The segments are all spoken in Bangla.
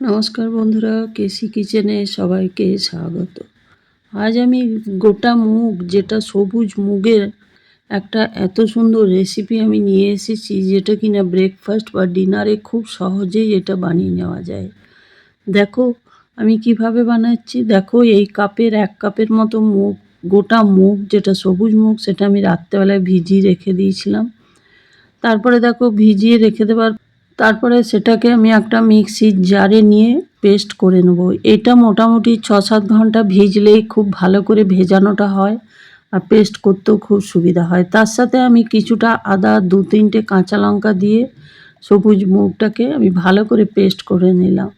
নমস্কার বন্ধুরা কেসি কিচেনে সবাইকে স্বাগত। আজ আমি গোটা মুগ, যেটা সবুজ মুগের একটা এত সুন্দর রেসিপি আমি নিয়ে এসেছি, যেটা কিনা ব্রেকফাস্ট বা ডিনারে খুব সহজেই এটা বানিয়ে নেওয়া যায়। দেখো, আমি কীভাবে বানাচ্ছি? দেখো, এই কাপের এক কাপের মতো মুগ, গোটা মুগ, যেটা সবুজ মুগ, সেটা আমি রাত্রেবেলায় ভিজিয়ে রেখে দিয়েছিলাম। তারপরে দেখো, ভিজিয়ে রেখে দেওয়ার তারপরে সেটাকে আমি একটা মিক্সির জারে নিয়ে পেস্ট করে নেব। এটা মোটামুটি ছ সাত ঘণ্টা ভিজলেই খুব ভালো করে ভেজানোটা হয় আর পেস্ট করতেও খুব সুবিধা হয়। তার সাথে আমি কিছুটা আদা দু তিনটে কাঁচা লঙ্কা দিয়ে সবুজ মুগটাকে আমি ভালো করে পেস্ট করে নিলাম।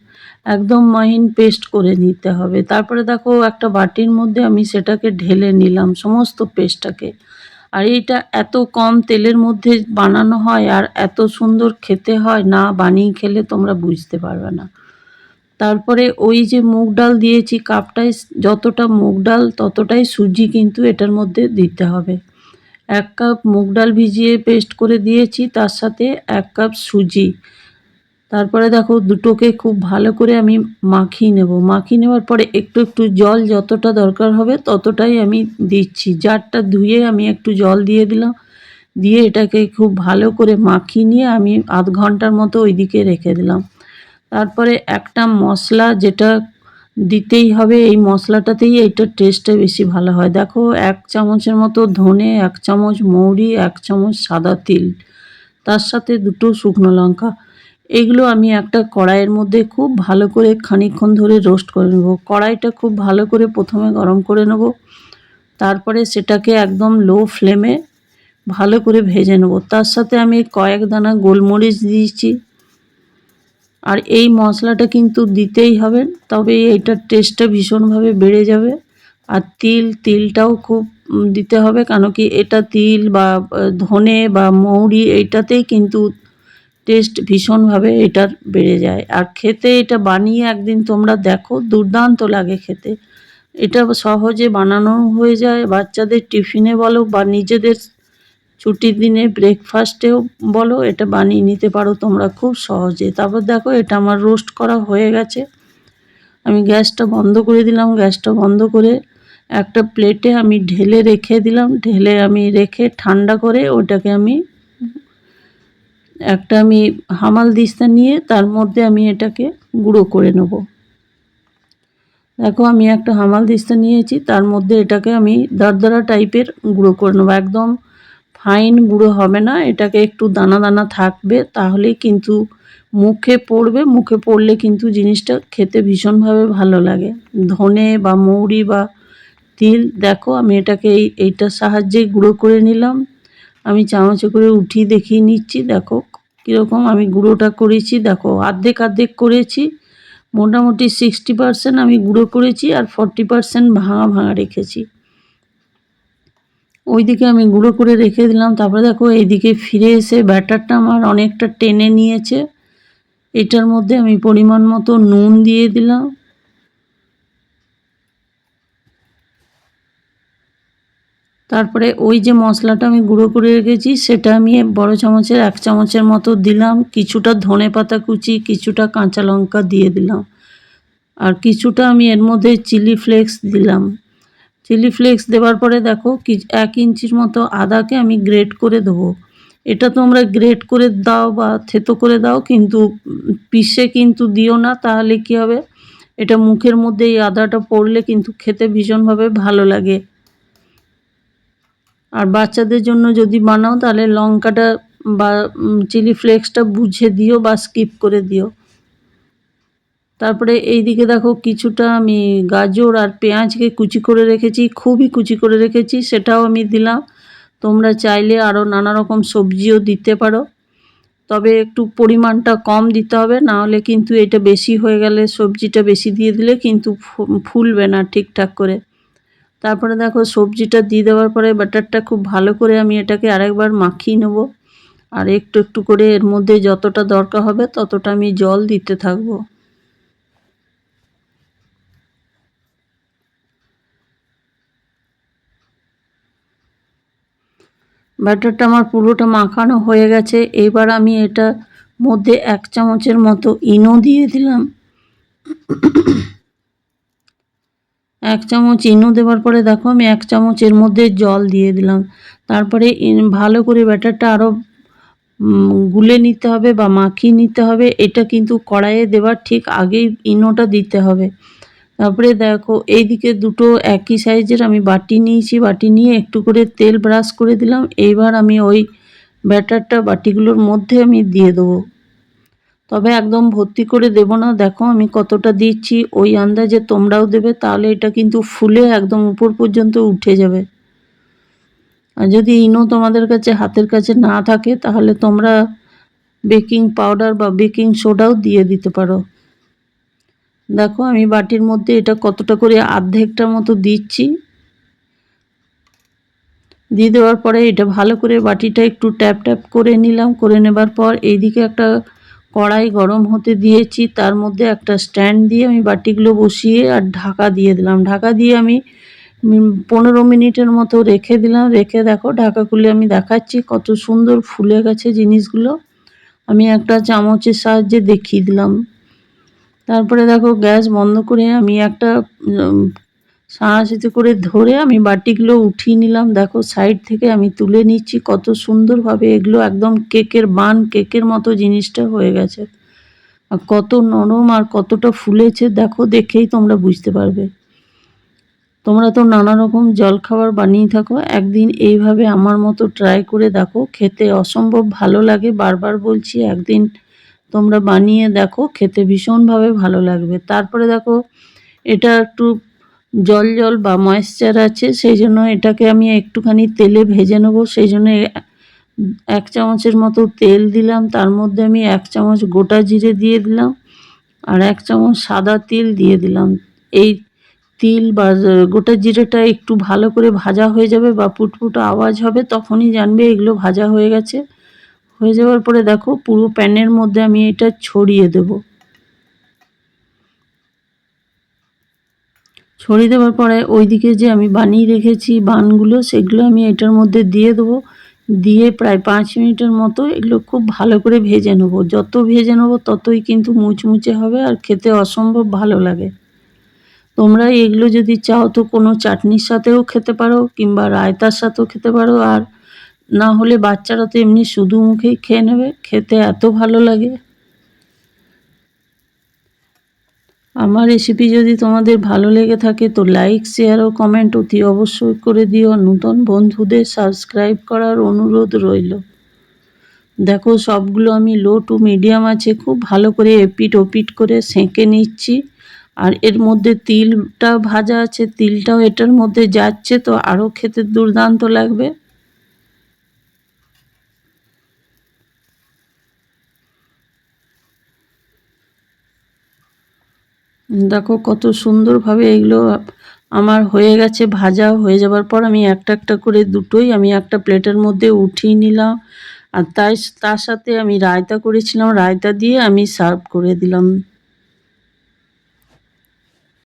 একদম মাইন পেস্ট করে নিতে হবে। তারপরে দেখো একটা বাটির মধ্যে আমি সেটাকে ঢেলে নিলাম সমস্ত পেস্টটাকে। আর এইটা এত কম তেলের মধ্যে বানানো হয় আর এত সুন্দর খেতে হয়, না বানিয়ে খেলে তোমরা বুঝতে পারবে না। তারপরে ওই যে মুগ ডাল দিয়েছি কাপটায় যতটা মুগ ডাল ততটাই সুজি কিন্তু এটার মধ্যে দিতে হবে। এক কাপ মুগ ডাল ভিজিয়ে পেস্ট করে দিয়েছি, তার সাথে এক কাপ সুজি। তারপরে দেখো দুটোকে খুব ভালো করে আমি মাখিয়ে নেব। মাখিয়ে নেওয়ার পরে একটু একটু জল যতটা দরকার হবে ততটাই আমি দিচ্ছি। জারটা ধুয়ে আমি একটু জল দিয়ে দিলাম। দিয়ে এটাকে খুব ভালো করে মাখিয়ে নিয়ে আমি আধ ঘণ্টার মতো ওইদিকে রেখে দিলাম। তারপরে একটা মশলা যেটা দিতেই হবে এই মশলাটাতেই এইটার টেস্টটা বেশি ভালো হয়। দেখো এক চামচের মতো ধনে, এক চামচ মৌরি, এক চামচ সাদা তিল। তার সাথে দুটো শুকনো লঙ্কা। এগুলো আমি একটা কড়াইয়ের মধ্যে খুব ভালো করে খানিকক্ষণ ধরে রোস্ট করে নেব। কড়াইটা খুব ভালো করে প্রথমে গরম করে নেব। তারপরে সেটাকে একদম লো ফ্লেমে ভালো করে ভেজে নেব। তার সাথে আমি কয়েক দানা গোলমরিচ দিয়েছি। আর এই মশলাটা কিন্তু দিতেই হবে, তবে এইটার টেস্টটা ভীষণভাবে বেড়ে যাবে। আর তিল, তিলটাও খুব দিতে হবে, কেন কি এটা তিল বা ধনে বা মৌরি এইটাতেই কিন্তু টেস্ট ভীষণভাবে এটার বেড়ে যায়। আর খেতে এটা বানিয়ে একদিন তোমরা দেখো, দুর্দান্ত লাগে খেতে। এটা সহজে বানানো হয়ে যায়, বাচ্চাদের টিফিনে বলো বা নিজেদের ছুটির দিনে ব্রেকফাস্টেও বলো, এটা বানিয়ে নিতে পারো তোমরা খুব সহজে। তারপর দেখো, এটা আমার রোস্ট করা হয়ে গেছে। আমি গ্যাসটা বন্ধ করে দিলাম, গ্যাসটা বন্ধ করে একটা প্লেটে আমি ঢেলে রেখে দিলাম। ঢেলে আমি রেখে ঠান্ডা করে ওটাকে আমি একটা আমি হামাল দিস্তা নিয়ে তার মধ্যে আমি এটাকে গুঁড়ো করে নেব। দেখো, আমি একটা হামাল দিস্তা নিয়েছি, তার মধ্যে এটাকে আমি দরদরা টাইপের গুঁড়ো করে নেব। একদম ফাইন গুঁড়ো হবে না, এটাকে একটু দানা দানা থাকবে, তাহলেই কিন্তু মুখে পড়বে। মুখে পড়লে কিন্তু জিনিসটা খেতে ভীষণভাবে ভালো লাগে। ধনে বা মৌরি বা তিল, দেখো, আমি এটাকে এই, এইটার সাহায্যে গুঁড়ো করে নিলাম। আমি চামচে করে উঠিয়ে দেখিয়ে নিচ্ছি, দেখো কীরকম আমি গুঁড়োটা করেছি, দেখো অর্ধেক অর্ধেক করেছি, মোটামুটি সিক্সটি পারসেন্ট আমি গুঁড়ো করেছি আর ফর্টি পারসেন্ট ভাঙা ভাঙা রেখেছি। ওইদিকে আমি গুঁড়ো করে রেখে দিলাম, তারপরে দেখো এইদিকে ফিরে এসে ব্যাটারটা আমার অনেকটা টেনে নিয়েছে, এটার মধ্যে আমি পরিমাণ মতো নুন দিয়ে দিলাম। তারপরে ওই যে মশলাটা আমি গুঁড়ো করে রেখেছি, সেটা আমি বড় চামচের, এক চামচের মতো দিলাম। কিছুটা ধনে পাতা কুচি, কিছুটা কাঁচা লঙ্কা দিয়ে দিলাম। আর কিছুটা আমি এর মধ্যে চিলি ফ্লেক্স দিলাম। চিলি ফ্লেক্স দেওয়ার পরে দেখো কি, এক ইঞ্চির মতো আদাকে আমি গ্রেট করে দেবো। এটা তোমরা গ্রেট করে দাও বা থেতো করে দাও, কিন্তু পিসে কিন্তু দিও না, তাহলে কি হবে? এটা মুখের মধ্যে এই আদাটা পড়লে কিন্তু খেতে ভীষণভাবে ভালো লাগে। আর বাচ্চাদের জন্য যদি বানাও, তাহলে লঙ্কাটা বা চিলি ফ্লেক্সটা বুঝে দিও বা স্কিপ করে দিও। তারপরে এই দিকে দেখো কিছুটা আমি গাজর আর পেঁয়াজকে কুচি করে রেখেছি, খুবই কুচি করে রেখেছি, সেটাও আমি দিলাম। তোমরা চাইলে আরও নানা রকম সবজিও দিতে পারো। তবে একটু পরিমাণটা কম দিতে হবে, না হলে কিন্তু এটা বেশি হয়ে গেলে সবজিটা বেশি দিয়ে দিলে কিন্তু ফুলবে না ঠিকঠাক করে। তারপরে দেখো সবজিটা দিয়ে দেওয়ার পরে বাটারটা খুব ভালো করে আমি এটাকে আরেকবার মাখিয়ে নেব। আর একটু একটু করে এর মধ্যে যতটা দরকার হবে ততটা আমি জল দিতে থাকব। ব্যাটারটা আমার পুরোটা মাখানো হয়ে গেছে। এবার আমি এটা মধ্যে এক চামচের মতো ইনো দিয়ে দিলাম। এক চামচ ইনো দেওয়ার পরে দেখো আমি এক চামচ এর মধ্যে জল দিয়ে দিলাম। তারপরে ভালো করে ব্যাটারটা আরও গুলে নিতে হবে বা মাখিয়ে নিতে হবে। এটা কিন্তু কড়াইয়ে দেওয়ার ঠিক আগেই ইনোটা দিতে হবে। তারপরে দেখো, এইদিকে দুটো একই সাইজের আমি বাটি নিয়েছি। বাটি নিয়ে একটু করে তেল ব্রাশ করে দিলাম। এইবার আমি ওই ব্যাটারটা বাটিগুলোর মধ্যে আমি দিয়ে দেবো। তবে একদম ভর্তি করে দেব না। দেখো আমি কতটা দিচ্ছি। ওই আন্দাজে তোমরাও দেবে, তাহলে এটা কিন্তু ফুলে একদম উপর পর্যন্ত উঠে যাবে। আর যদি ইনো তোমাদের কাছে হাতের কাছে না থাকে, তাহলে তোমরা বেকিং পাউডার বা বেকিং সোডাও দিয়ে দিতে পারো। দেখো আমি বাটির মধ্যে এটা কতটা করে আর্ধেকটার মতো দিচ্ছি। দিয়ে দেওয়ার পরে এটা ভালো করে বাটিটা একটু ট্যাপ ট্যাপ করে নিলাম। করে নেবার পর এইদিকে একটা কড়াই গরম হতে দিয়েছি, তার মধ্যে একটা স্ট্যান্ড দিয়ে আমি বাটিগুলো বসিয়ে আর ঢাকা দিয়ে দিলাম। ঢাকা দিয়ে আমি পনেরো মিনিটের মতো রেখে দিলাম। রেখে দেখো, ঢাকা খুলে আমি দেখাচ্ছি কত সুন্দর ফুলে গেছে জিনিসগুলো। আমি একটা চামচের সাহায্যে দেখিয়ে দিলাম। তারপরে দেখো, গ্যাস বন্ধ করে আমি একটা সাঁড়াশিতে করে ধরে আমি বাটিগুলো উঠিয়ে নিলাম। দেখো, সাইড থেকে আমি তুলে নিচ্ছি। কত সুন্দরভাবে এগুলো একদম কেকের বান, কেকের মতো জিনিসটা হয়ে গেছে। আর কত নরম আর কতটা ফুলেছে, দেখো, দেখেই তোমরা বুঝতে পারবে। তোমরা তো নানা রকম জলখাবার বানিয়ে থাকো। একদিন এইভাবে আমার মতো ট্রাই করে দেখো। খেতে অসম্ভব ভালো লাগে। বারবার বলছি, একদিন তোমরা বানিয়ে দেখো। খেতে ভীষণভাবে ভালো লাগবে। তারপরে দেখো, এটা একটু জল জল বা ময়েশ্চার আছে, সেই জন্য এটাকে আমি একটুখানি তেলে ভেজে নেব। সেই জন্য এক চামচের মতো তেল দিলাম, তার মধ্যে আমি এক চামচ গোটা জিরে দিয়ে দিলাম আর এক চামচ সাদা তিল দিয়ে দিলাম। এই তিল বা গোটা জিরেটা একটু ভালো করে ভাজা হয়ে যাবে বা পুটপুট আওয়াজ হবে, তখনই জানবে এগুলো ভাজা হয়ে গেছে। হয়ে যাওয়ার পরে দেখো পুরো প্যানের মধ্যে আমি এটা ছড়িয়ে দেব। ছড়িয়ে দেওয়ার পরে ওইদিকে যে আমি বানিয়ে রেখেছি বানগুলো, সেগুলো আমি এটার মধ্যে দিয়ে দেবো। দিয়ে প্রায় পাঁচ মিনিটের মতো এগুলো খুব ভালো করে ভেজে নেব। যত ভেজে নেব ততই কিন্তু মুচমুচে হবে আর খেতে অসম্ভব ভালো লাগে। তোমরা এগুলো যদি চাও তো কোনো চাটনির সাথেও খেতে পারো কিংবা রায়তার সাথেও খেতে পারো। আর না হলে বাচ্চারা তো এমনি শুধু মুখেই খেয়ে নেবে। খেতে এত ভালো লাগে। আমার রেসিপি যদি তোমাদের ভালো লেগে থাকে তো লাইক শেয়ার ও কমেন্ট অতি অবশ্যই করে দিও। নতুন বন্ধুদের সাবস্ক্রাইব করার অনুরোধ রইল। দেখো, সবগুলো আমি লো টু মিডিয়াম আছে, খুব ভালো করে এপিট ওপিট করে সেঁকে নিচ্ছি। আর এর মধ্যে তিলটা ভাজা আছে, তিলটাও এটার মধ্যে যাচ্ছে তো আরও খেতে দুর্দান্ত লাগবে। দেখো কত সুন্দরভাবে এগুলো আমার হয়ে গেছে ভাজা হয়ে যাবার পর আমি একটা একটা করে দুটোই আমি একটা প্লেটের মধ্যে উঠিয়ে নিলাম। আর তাই, তার সাথে আমি রায়তা করেছিলাম, রায়তা দিয়ে আমি সার্ভ করে দিলাম।